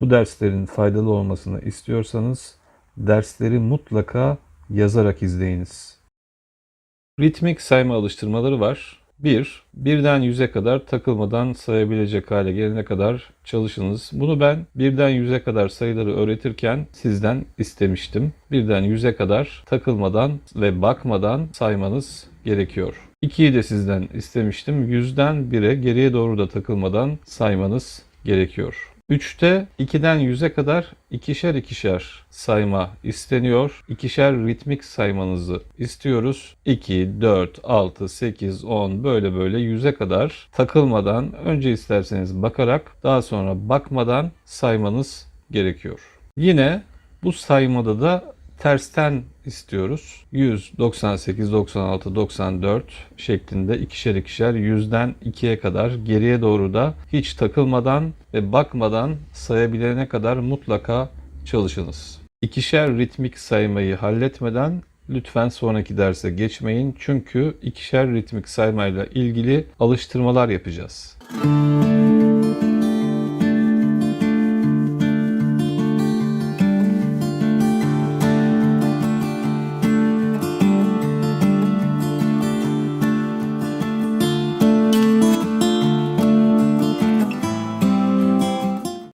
Bu derslerin faydalı olmasını istiyorsanız dersleri mutlaka yazarak izleyiniz. Ritmik sayma alıştırmaları var. 1. Birden 100'e kadar takılmadan sayabilecek hale gelene kadar çalışınız. Bunu ben birden 100'e kadar sayıları öğretirken sizden istemiştim. Birden 100'e kadar takılmadan ve bakmadan saymanız gerekiyor. 2'yi de sizden istemiştim. 100'den 1'e geriye doğru da takılmadan saymanız gerekiyor. 3'te 2'den 100'e kadar ikişer ikişer sayma isteniyor. İkişer ritmik saymanızı istiyoruz. 2, 4, 6, 8, 10 böyle böyle 100'e kadar takılmadan önce isterseniz bakarak daha sonra bakmadan saymanız gerekiyor. Yine bu saymada da tersten istiyoruz. 100, 98, 96, 94 şeklinde ikişer ikişer 100'den 2'ye kadar geriye doğru da hiç takılmadan ve bakmadan sayabilene kadar mutlaka çalışınız. İkişer ritmik saymayı halletmeden lütfen sonraki derse geçmeyin. Çünkü ikişer ritmik saymayla ilgili alıştırmalar yapacağız.